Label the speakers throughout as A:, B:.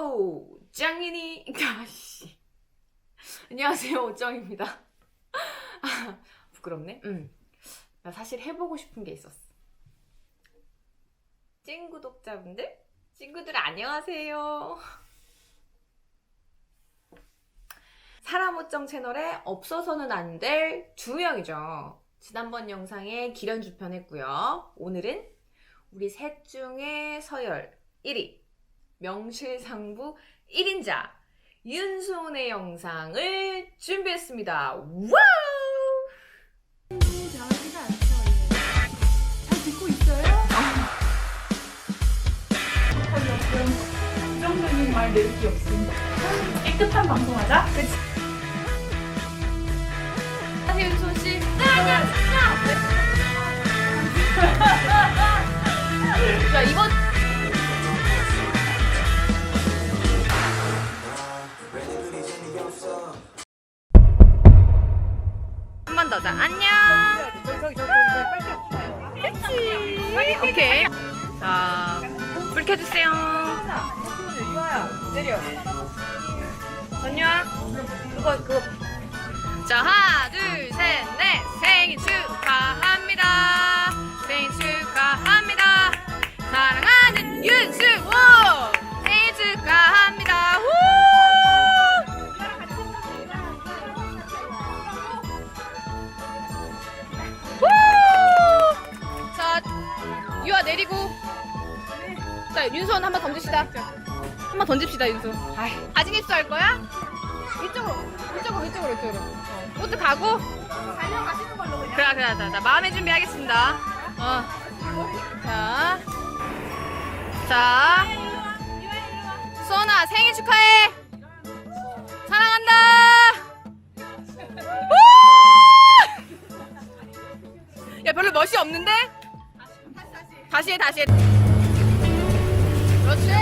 A: 오, 짱이니, 아씨. 안녕하세요, 오짱입니다. 아, 부끄럽네. 음. 나 사실 해보고 싶은 게 있었어. 찐 구독자분들, 친구들 안녕하세요. 사람 오정 채널에 없어서는 안 될 두 명이죠. 지난번 영상에 기련주편 했고요. 오늘은 우리 셋 중에 서열 1위, 명실상부 1인자 윤소은의 영상을 준비했습니다. 와우!
B: 잘하지가 않죠. 예. 잘 듣고 있어요? 긍정적인 말 내릴 게 없습니다. 깨끗한 방송하자. 그치?
A: 안녕하세요, 윤소은 씨. 자, 이번 번 더. 자, 안녕. 그치. 오케이. 자, 불 켜주세요. 내려. 전유아. 그거, 그거. 자, 하나, 둘, 셋, 자, 윤수원 한번 던집시다. 한번 던집시다, 윤수. 아직 입수 할 거야? 이쪽으로, 이쪽으로, 이쪽으로, 이쪽으로. 어. 이것도 가고.
B: 달려가시는 걸로 그냥.
A: 그래, 그래, 그래. 나 마음의 준비하겠습니다. 어. 자. 자. 수원아, 생일 축하해! 사랑한다! 우! 야, 별로 멋이 없는데? 다시 해, 다시 해. 그렇지!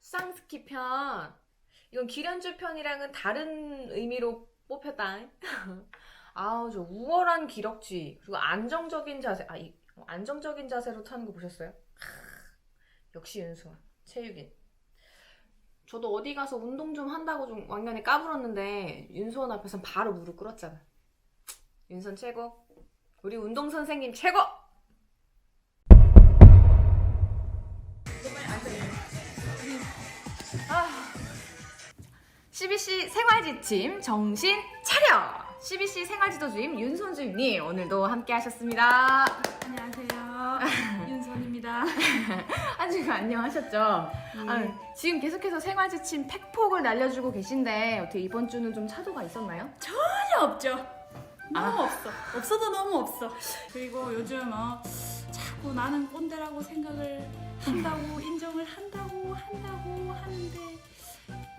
A: 수상스키 편. 이건 기련주 편이랑은 다른 의미로 뽑혔다. 아우, 저 우월한 기럭지, 그리고 안정적인 자세, 아, 이, 어, 안정적인 자세로 타는 거 보셨어요? 크, 역시 윤수아, 체육인. 저도 어디 가서 운동 좀 한다고 좀 왕년에 까불었는데, 윤수원 앞에선 바로 무릎 꿇었잖아. 윤선 최고. 우리 운동 선생님 최고! CBC 생활지침 정신 차려! CBC 생활지도주임 윤선주임님 오늘도 함께 하셨습니다.
B: 안녕하세요. 윤선입니다.
A: 한 주간 안녕하셨죠? 아, 지금 계속해서 생활지침 팩폭을 날려주고 계신데 어떻게 이번 주는 좀 차도가 있었나요?
B: 전혀 없죠. 너무
A: 아.
B: 없어. 없어도 너무 없어. 그리고 요즘 어, 자꾸 나는 꼰대라고 생각을 한다고 인정을 한다고 한다고 하는데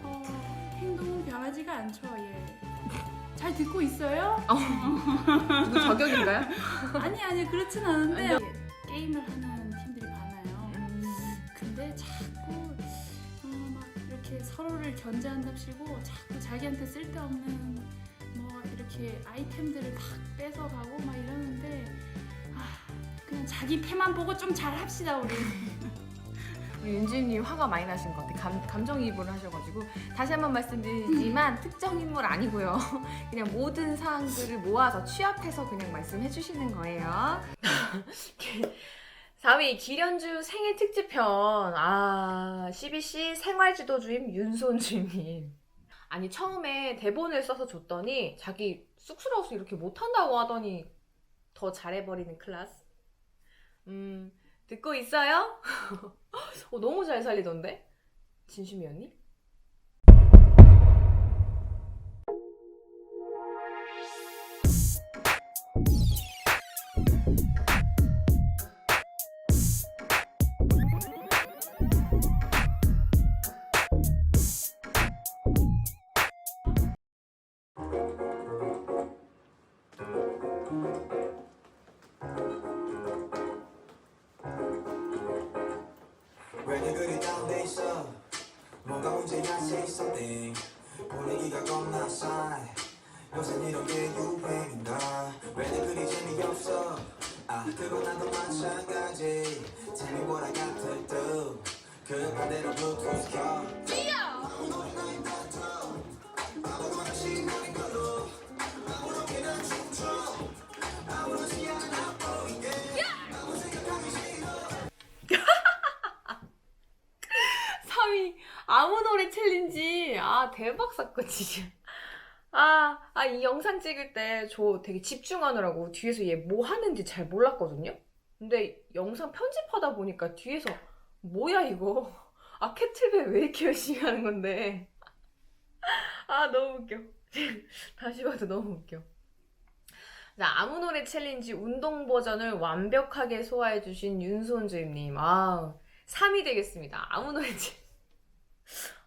B: 어, 행동은 변하지가 않죠. 예. 잘 듣고 있어요?
A: 누구 저격인가요?
B: 아니 아니 그렇진 않은데 게임을 하는 팀들이 많아요. 근데 자꾸 어, 막 이렇게 서로를 견제한답시고 자꾸 자기한테 쓸데없는 뭐 이렇게 아이템들을 막 뺏어가고 막 이러는데 아 그냥 자기 패만 보고 좀 잘합시다 우리.
A: 윤주임님 화가 많이 나신 것 같아요. 감, 감정이입을 하셔가지고 다시 한번 말씀드리지만 특정 인물 아니고요. 그냥 모든 사항들을 모아서 취합해서 그냥 말씀해 주시는 거예요. 4위 기련주 생일 특집편 아 CBC 생활지도 주임 윤소은 주임님 아니 처음에 대본을 써서 줬더니 자기 쑥스러워서 이렇게 못한다고 하더니 더 잘해버리는 클래스 음 듣고 있어요? 어, 너무 잘 살리던데? 진심이었니?
C: 뭐가 문제야 say something? 분위기가 겁나 싸해 요새 이런 게 유행인가 왜냐 그리 재미없어? 아 그건 나도 마찬가지. Tell me what I got to do 그 반대로 블루투스
A: 켜삼 아 대박 사건 진짜 아, 아, 이 영상 찍을 때 저 되게 집중하느라고 뒤에서 얘 뭐 하는지 잘 몰랐거든요? 근데 영상 편집하다 보니까 뒤에서 뭐야 이거? 아, 캐틀벨 왜 이렇게 열심히 하는 건데? 아, 너무 웃겨. 다시 봐도 너무 웃겨. 자, 아무 노래 챌린지 운동 버전을 완벽하게 소화해주신 윤소은주임님. 아, 3위 되겠습니다. 아무 노래 챌린지.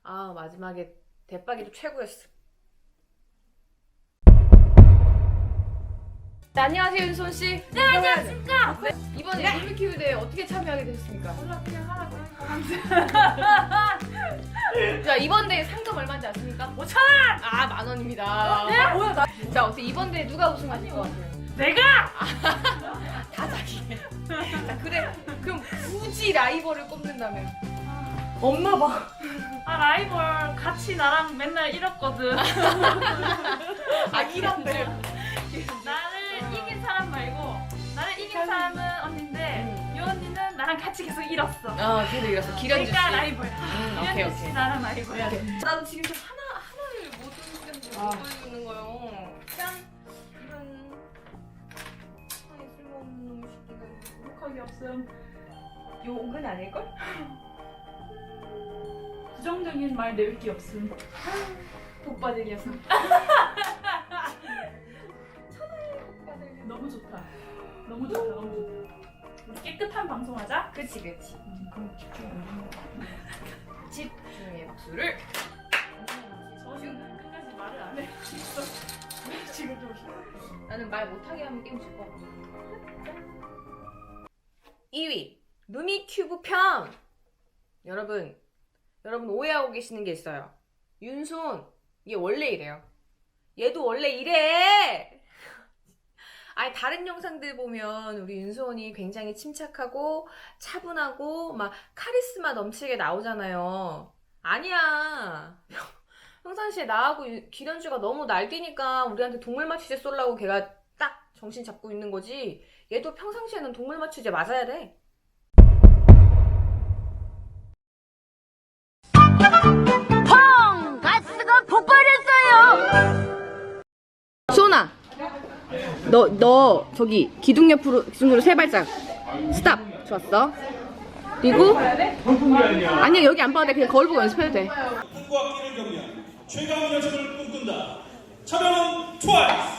A: 아, 마지막에 대박이도 최고였어. 네, 안녕하세요, 윤소은 씨. 네, 안녕하십니까. 이번에 루미큐브 대회 어떻게 참여하게 되셨습니까?
B: 몰라 그냥 하라고
A: 자, 이번 대회 상금 얼마인지 아십니까? 5천 원! 아, 만 원입니다.
B: 네? 뭐야 나
A: 자, 어떻게 이번 대회 누가 우승하실 것 같아요?
B: 내가
A: 다 자기. 자, 그래. 그럼 굳이 라이벌을 꼽는다면? 없나 봐.
B: 아 라이벌 같이 나랑 맨날 이뤘거든
A: 아, 이런데.
B: 나를 이긴 사람 말고 나를 이긴 사람은 언니인데 이 언니는 나랑 같이 계속 잃었어
A: 아, 걔도 이랬어. 기련주 씨.
B: 내가 라이벌
A: 음, 오케이,
B: 기련주 씨
A: 오케이.
B: 나랑 라이벌
A: 나도 지금 좀 하나, 하나를 못 읽는
B: 아.
A: 못 읽는 거요. 짠! 이런. 아니, 쓸모없는 놈의 새끼가.
B: 욕하기 없음
A: 욕은 아닐걸?
B: 부정적인 말 내울 게 없음
A: 독바들이어서.
B: 너무 좋다 너무 좋다 너무 좋다 우리 깨끗한 방송하자
A: 그치, 그치. 집중의 박수를.
B: 저는 끝까지 말을 안 해.
A: 지금 좀 나는 말 못하게 하면 게임 질 것 같아. 2위 루미큐브 편 여러분 여러분 오해하고 계시는 게 있어요. 윤손 얘 원래 이래요. 얘도 원래 이래. 아니 다른 영상들 보면 우리 윤소원이 굉장히 침착하고 차분하고 막 카리스마 넘치게 나오잖아요. 아니야. 평상시에 나하고 유- 기련주가 너무 날뛰니까 우리한테 동물 맞추제 쏠라고 걔가 딱 정신 잡고 있는 거지. 얘도 평상시에는 동물 맞추제 맞아야 돼. 너, 너, 저기, 기둥 옆으로, 기둥으로 세 발짝. 스탑. 좋았어. 그리고, 아니야, 여기 안 봐도 돼. 그냥 거울 보고 연습해도 돼.
D: 꿈과 끼를 경비한 최강 여성을 꿈꾼다. 참여는 트와이스.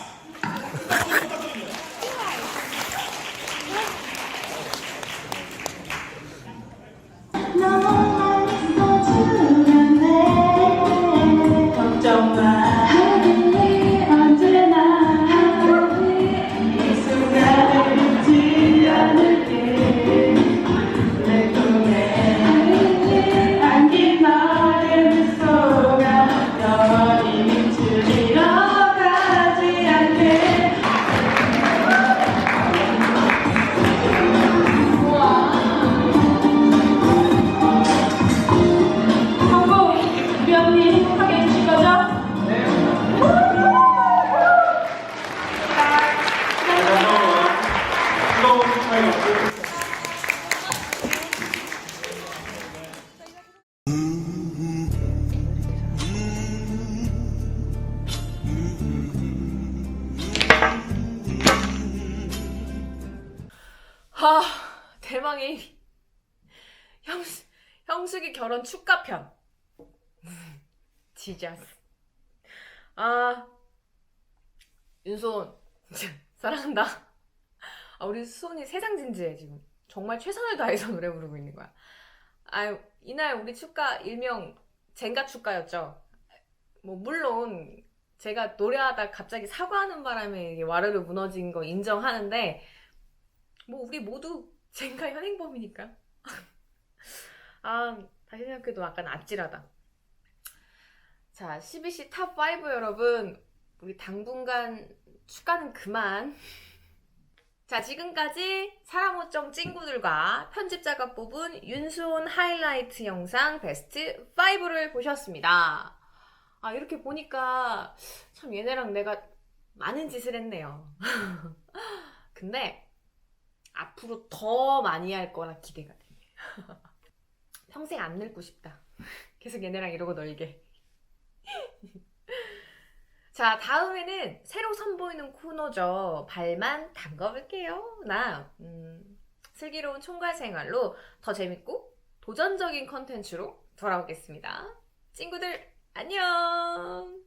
D: 하,
A: 대망의 1위. 형수, 형숙이 결혼 축가편. 지자스. 아, 윤소은, 사랑한다. 아, 우리 수원이 세상 진지해, 지금. 정말 최선을 다해서 노래 부르고 있는 거야. 아유, 이날 우리 축가 일명 젠가 축가였죠. 뭐, 물론, 제가 노래하다 갑자기 사과하는 바람에 와르르 무너진 거 인정하는데 뭐 우리 모두 젠가 현행범이니까. 아 다시 생각해도 약간 아찔하다. 자 12시 탑5 여러분 우리 당분간 축가는 그만. 자, 지금까지 사랑호정 친구들과 편집자가 뽑은 윤수온 하이라이트 영상 베스트 5를 보셨습니다. 아, 이렇게 보니까 참 얘네랑 내가 많은 짓을 했네요. 근데 앞으로 더 많이 할 거라 기대가 돼. 평생 안 늙고 싶다. 계속 얘네랑 이러고 놀게. 자, 다음에는 새로 선보이는 코너죠. 발만 담궈볼게요. 나, 음, 슬기로운 총괄 생활로 더 재밌고 도전적인 컨텐츠로 돌아오겠습니다. 친구들, 안녕!